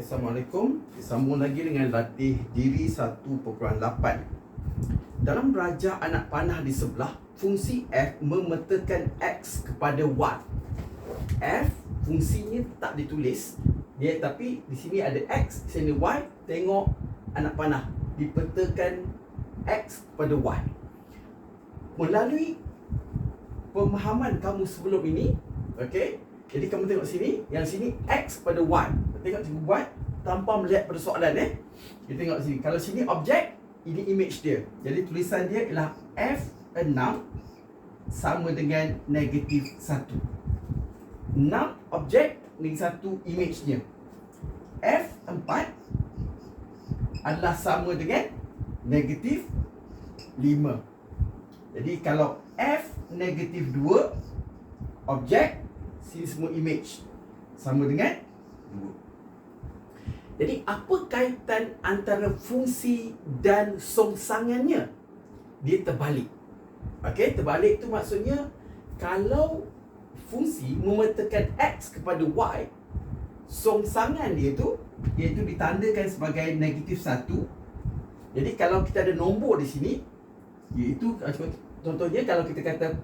Assalamualaikum. Sambung lagi dengan latih diri 1.8. Dalam raja anak panah di sebelah, fungsi F memetakan X kepada Y. F fungsinya tak ditulis, dia tapi di sini ada X, di sini Y. Tengok anak panah dipetakan X kepada Y. Melalui pemahaman kamu sebelum ini, okey, jadi kamu tengok sini, yang sini X pada Y. Tengok cikgu buat tanpa melihat pada soalan eh. Kita tengok sini. Kalau sini objek, ini image dia. Jadi tulisan dia ialah F6 sama dengan negatif 1. 6 objek dengan 1 image-nya. F4 adalah sama dengan negatif 5. Jadi kalau F negatif 2 objek sini semua image sama dengan 2. Jadi apa kaitan antara fungsi dan songsangannya? Dia terbalik. Okey, terbalik tu maksudnya kalau fungsi memetakan x kepada y, songsangan dia tu iaitu ditandakan sebagai negatif 1. Jadi kalau kita ada nombor di sini iaitu contohnya kalau kita kata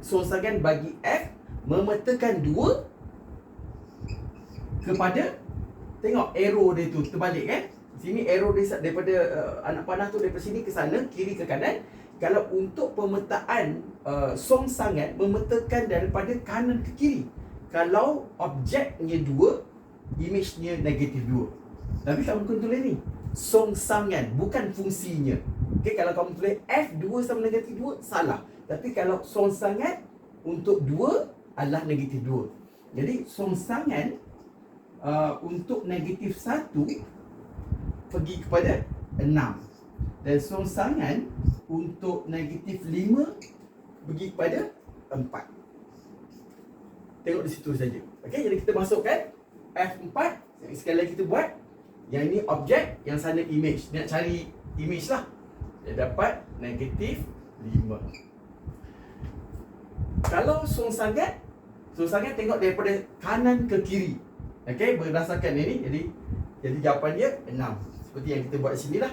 songsangan bagi f memetakan dua kepada tengok arrow dia tu terbalik kan sini arrow dia daripada uh, anak panah tu daripada sini ke sana kiri ke kanan. Kalau untuk pemetaan uh, song sangat memetakan daripada kanan ke kiri. Kalau objeknya dua image-nya negatif dua. Tapi kamu kena tulis ni. Song sangat bukan fungsinya. Okay, kalau kamu tulis F2 sama negatif 2 salah. Tapi kalau song sangat untuk 2 adalah negatif 2. Jadi songsangan uh, untuk negatif 1 pergi kepada 6. Dan songsangan untuk negatif 5 pergi kepada 4. Tengok di situ saja. Okey, jadi kita masukkan F4. Sekali lagi kita buat. Yang ini objek, yang sana image. Nak cari image lah. Dia dapat negatif 5. Kalau song sangat So sangat tengok daripada kanan ke kiri Okay berdasarkan ini Jadi jadi jawapan dia 6 Seperti yang kita buat di sini lah.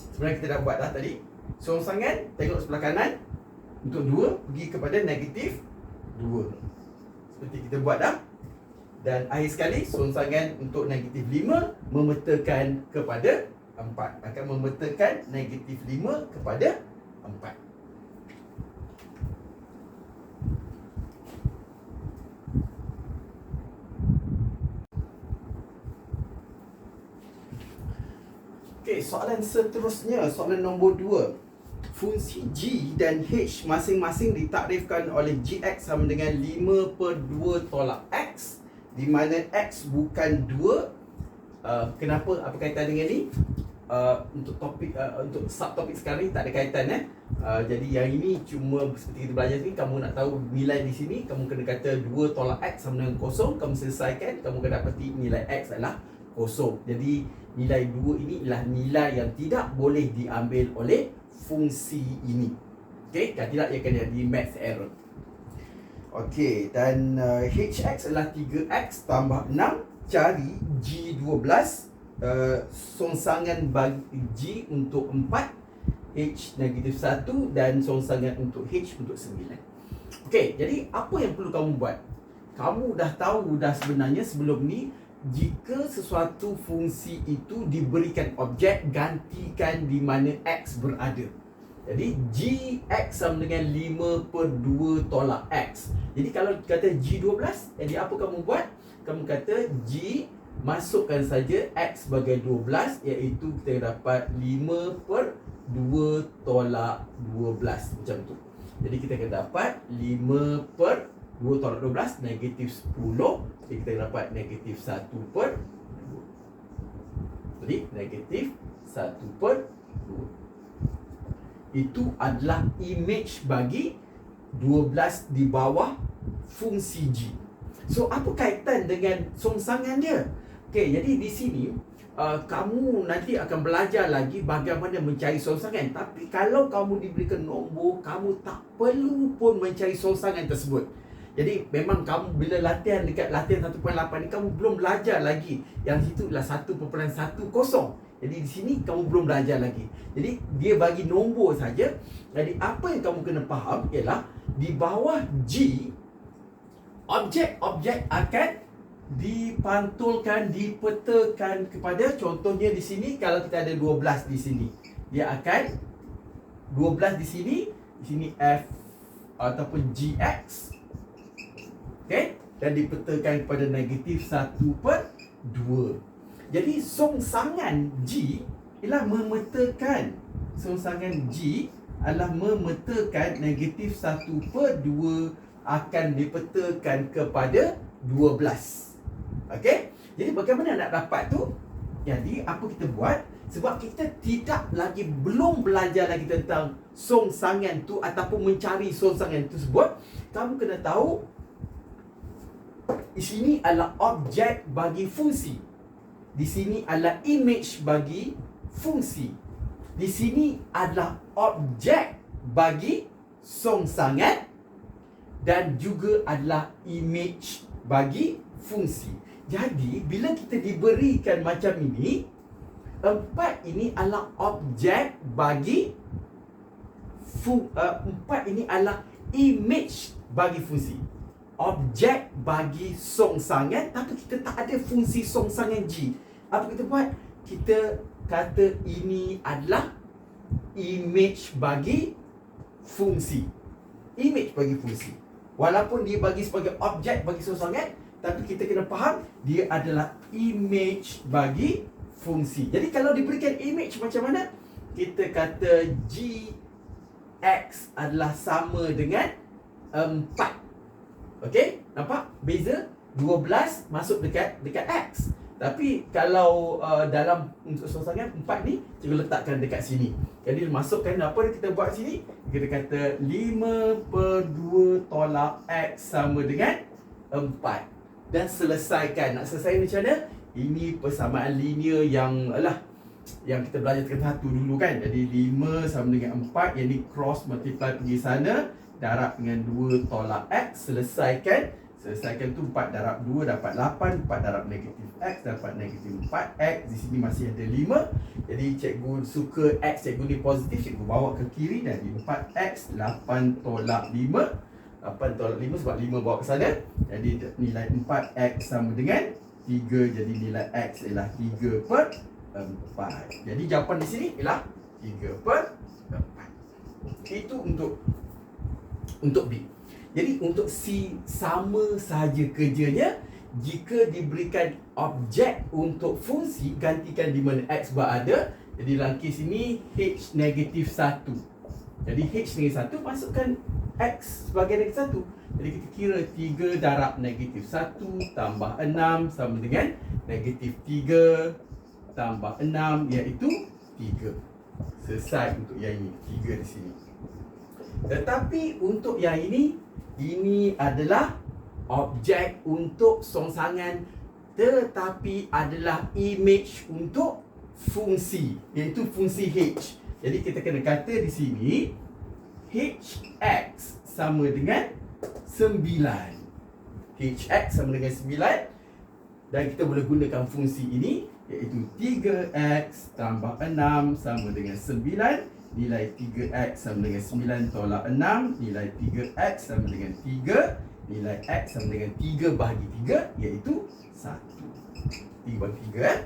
Sebenarnya kita dah buat dah tadi. So sangat tengok sebelah kanan. Untuk 2 pergi kepada negatif 2 Seperti kita buat dah. Dan akhir sekali So sangat untuk negatif 5 Memetakan kepada 4 Akan memetakan negatif 5 kepada 4 Soalan seterusnya, soalan nombor 2. Fungsi G dan H masing-masing ditakrifkan oleh Gx sama dengan 5 per 2 tolak X di mana X bukan 2 uh, kenapa? Apa kaitan dengan ni? Uh, untuk topik uh, untuk subtopik sekarang ni tak ada kaitan eh. Uh, jadi yang ini cuma seperti kita belajar ni kamu nak tahu nilai di sini kamu kena kata 2 tolak X sama dengan kosong kamu selesaikan kamu kena dapati nilai X adalah kosong jadi nilai 2 ini adalah nilai yang tidak boleh diambil oleh fungsi ini. Okey, kalau tidak ia akan jadi math error. Okey, dan uh, hx adalah 3x tambah 6 cari g12 uh, songsangan bagi g untuk 4 h negatif 1 dan songsangan untuk h untuk 9. Okey, jadi apa yang perlu kamu buat? Kamu dah tahu dah sebenarnya sebelum ni jika sesuatu fungsi itu diberikan objek gantikan di mana x berada. Jadi gx sama dengan 5 per 2 tolak x. Jadi kalau kata g12, jadi apa kamu buat? Kamu kata g masukkan saja x sebagai 12 iaitu kita dapat 5 per 2 tolak 12 macam tu. Jadi kita akan dapat 5 per 2 tolak 12 negatif 10 Jadi kita dapat negatif 1 per 2 Jadi negatif 1 per 2 Itu adalah image bagi 12 di bawah fungsi G So apa kaitan dengan songsangan dia? Okay, jadi di sini uh, kamu nanti akan belajar lagi bagaimana mencari songsangan. Tapi kalau kamu diberikan nombor, kamu tak perlu pun mencari songsangan tersebut. Jadi memang kamu bila latihan dekat latihan 1.8 ni kamu belum belajar lagi. Yang situ ialah 1.10. Jadi di sini kamu belum belajar lagi. Jadi dia bagi nombor saja. Jadi apa yang kamu kena faham ialah di bawah G objek-objek akan dipantulkan, dipetakan kepada contohnya di sini kalau kita ada 12 di sini. Dia akan 12 di sini, di sini F ataupun GX. Okey, dan dipetakan kepada negatif 1 per 2. Jadi songsangan G ialah memetakan songsangan G adalah memetakan negatif 1 per 2 akan dipetakan kepada 12. Okey? Jadi bagaimana nak dapat tu? Jadi apa kita buat? Sebab kita tidak lagi belum belajar lagi tentang songsangan tu ataupun mencari songsangan tersebut, kamu kena tahu di sini adalah objek bagi fungsi. Di sini adalah image bagi fungsi. Di sini adalah objek bagi songsangan dan juga adalah image bagi fungsi. Jadi bila kita diberikan macam ini Empat ini adalah objek bagi fu, uh, Empat ini adalah image bagi fungsi Objek bagi songsangan Tapi kita tak ada fungsi songsangan G Apa kita buat? Kita kata ini adalah image bagi fungsi Image bagi fungsi Walaupun dia bagi sebagai objek bagi songsangan tapi kita kena faham dia adalah image bagi fungsi. Jadi kalau diberikan image macam mana? Kita kata g x adalah sama dengan 4. Okey? Nampak beza 12 masuk dekat dekat x. Tapi kalau uh, dalam untuk sosangan 4 ni cikgu letakkan dekat sini. Jadi masukkan apa yang kita buat sini? Kita kata 5 per 2 tolak x sama dengan 4 dan selesaikan. Nak selesai macam mana? Ini persamaan linear yang alah yang kita belajar tingkat satu dulu kan. Jadi 5 sama dengan 4 yang ni cross multiply pergi sana darab dengan 2 tolak x selesaikan. Selesaikan tu 4 darab 2 dapat 8 4 darab negatif x dapat negatif 4x Di sini masih ada 5 Jadi cikgu suka x cikgu ni positif Cikgu bawa ke kiri dan 4x 8 tolak 5 8 tolak 5 sebab 5 bawa ke sana. Jadi nilai 4x sama dengan 3 Jadi nilai x ialah 3 per 4 Jadi jawapan di sini ialah 3 per 4 Itu untuk Untuk B. Jadi untuk C sama saja kerjanya Jika diberikan objek untuk fungsi Gantikan di mana x berada Jadi dalam kes ini H negatif 1 Jadi H negatif 1 masukkan X sebagai negatif 1 Jadi kita kira 3 darab negatif 1 Tambah 6 sama dengan Negatif 3 Tambah 6 iaitu 3 Selesai untuk yang ini 3 di sini Tetapi untuk yang ini Ini adalah Objek untuk songsangan Tetapi adalah image untuk fungsi Iaitu fungsi H. Jadi kita kena kata di sini HX sama dengan 9 HX sama dengan 9 Dan kita boleh gunakan fungsi ini Iaitu 3X tambah 6 sama dengan 9 Nilai 3X sama dengan 9 tolak 6 Nilai 3X sama dengan 3 Nilai X sama dengan 3 bahagi 3 Iaitu 1 3 bahagi 3 eh?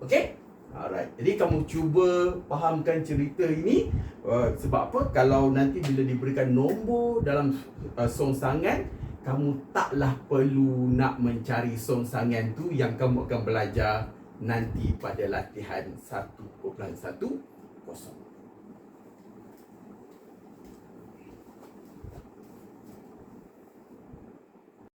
1 Okay Alright. Jadi kamu cuba fahamkan cerita ini uh, sebab apa? Kalau nanti bila diberikan nombor dalam uh, songsangan, kamu taklah perlu nak mencari songsangan tu yang kamu akan belajar nanti pada latihan 1.1 kosong.